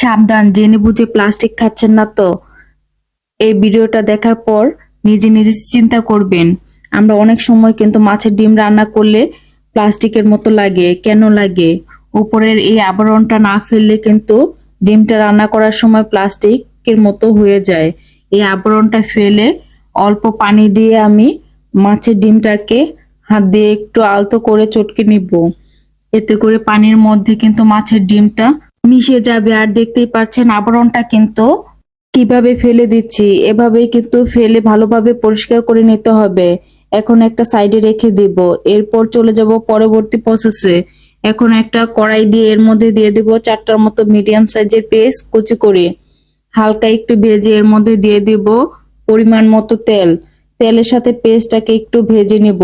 সাবধান, জেনে বুঝে প্লাস্টিক খাচ্ছেন না তো। এই ভিডিওটা দেখার পর নিজে নিজে চিন্তা করবেন, আমরা অনেক সময় কিন্তু মাছের ডিম রান্না করলে প্লাস্টিকের মতো লাগে, কেন লাগে? উপরের এই আবরণটা না ফেললে কিন্তু ডিমটা রান্না করার সময় প্লাস্টিকের মতো হয়ে যায়। এই আবরণটা ফেলে অল্প পানি দিয়ে আমি মাছের ডিমটাকে হাত দিয়ে একটু আলতো করে চটকে নিব। এতে করে পানির মধ্যে কিন্তু মাছের ডিমটা মিশে যাবে আর দেখতেই পাচ্ছেন আবরণটা কিন্তু কীভাবে ফেলে দিচ্ছি। এভাবেই কিন্তু ফেলে ভালোভাবে পরিষ্কার করে নিতে হবে। এখন একটা সাইডে রেখে দিব। এরপর চলে যাব পরবর্তী প্রসেসে এখন একটা কড়াই দিয়ে এর মধ্যে দিয়ে দিব চারটার মতো মিডিয়াম সাইজের পেস্ট কুচি করে। হালকা একটু ভেজে এর মধ্যে দিয়ে দিব পরিমাণ মতো তেল। তেলের সাথে পেস্টটাকে একটু ভেজে নিব।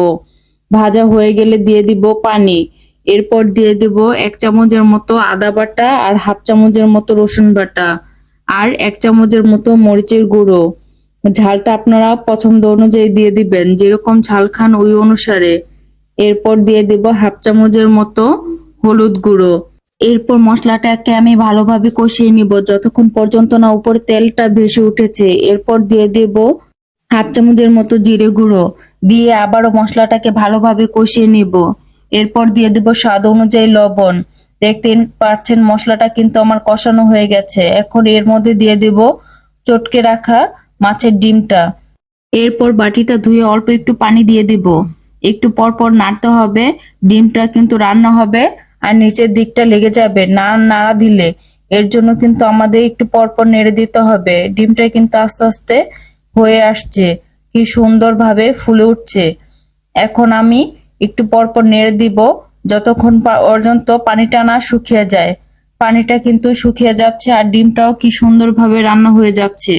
ভাজা হয়ে গেলে দিয়ে দিব পানি। এরপর দিয়ে দিব এক চামচের মতো আদা বাটা আর হাফ চামচের মতো রসুন বাটা আর এক চামচের মতো মরিচের গুঁড়ো। ঝালটা আপনারা পছন্দ অনুযায়ী দিয়ে দিবেন, যেরকম ঝাল খান ওই অনুসারে। এরপর দিয়ে দিব হাফ চামচের মতো হলুদ গুঁড়ো। এরপর মশলাটাকে আমি ভালোভাবে কষিয়ে নিব, যতক্ষণ পর্যন্ত না উপরে তেলটা ভেসে উঠেছে। এরপর দিয়ে দেব হাফ চামচের মতো জিরে গুঁড়ো। দিয়ে আবারও মশলাটাকে ভালোভাবে কষিয়ে নিব। এরপর দিয়ে দেব স্বাদ অনুযায়ী লবণ। দেখতে পাচ্ছেন মশলাটা কিন্তু আমার কষানো হয়ে গেছে। এখন এর মধ্যে দিয়ে দেব চটকে রাখা মাছের ডিমটা। এরপর বাটিটা ধুয়ে অল্প একটু পানি দিয়ে দিব। একটু পর পর নাড়তে হবে। ডিমটা কিন্তু রান্না হবে আর নিচের দিকটা লেগে যাবে না নাড়া দিলে। এর জন্য কিন্তু আমাদের একটু পর পর নেড়ে দিতে হবে। ডিমটা কিন্তু আস্তে আস্তে হয়ে আসছে। কি সুন্দরভাবে ফুলে উঠছে। এখন আমি একটু পর পর নেড়ে দিব, যতক্ষণ পর্যন্ত পানিটা না শুকিয়ে যায়। পানিটা কিন্তু শুকিয়ে যাচ্ছে আর ডিমটাও কি সুন্দরভাবে রান্না হয়ে যাচ্ছে।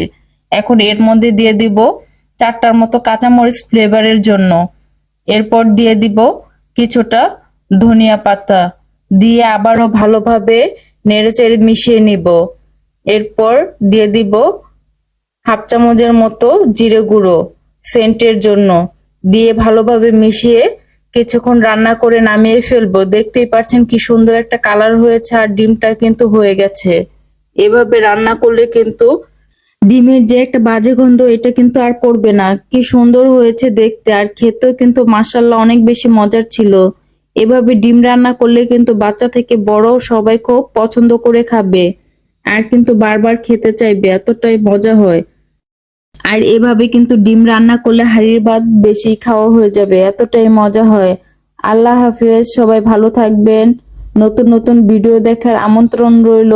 এখন এর মধ্যে দিয়ে দিব চারটার মতো কাঁচামরিচ ফ্লেভারের জন্য। এরপর দিয়ে দিব কিছুটা ধনিয়া পাতা। দিয়ে আবারও ভালোভাবে নেড়েচেড়ে মিশিয়ে নিব। এরপর দিয়ে দিব হাফ চামচের মতো জিরে গুঁড়ো সেন্টের জন্য। দিয়ে ভালোভাবে মিশিয়ে কিছুক্ষণ রান্না করে নামিয়ে ফেলব। দেখতেই পাচ্ছেন কি সুন্দর একটা কালার হয়েছে আর ডিমটা কিন্তু হয়ে গেছে। এভাবে রান্না করলে কিন্তু ডিমের যে একটা বাজে গন্ধ, এটা কিন্তু আর করবে না। কি সুন্দর হয়েছে দেখতে। আর খেতেও কিন্তু মাসাল্লাহ অনেক বেশি মজার ছিল। এভাবে ডিম রান্না করলে কিন্তু বাচ্চা থেকে বড় সবাই খুব পছন্দ করে খাবে। আর কিন্তু বারবার খেতে চাইবে। এতটাই মজা হয়। আর এভাবে কিন্তু ডিম রান্না করলে হাড়ির ভাত বেশি খাওয়া হয়ে যাবে, এতটাই মজা হয়। আল্লাহ হাফেজ, সবাই ভালো থাকবেন। নতুন নতুন ভিডিও দেখার আমন্ত্রণ রইল।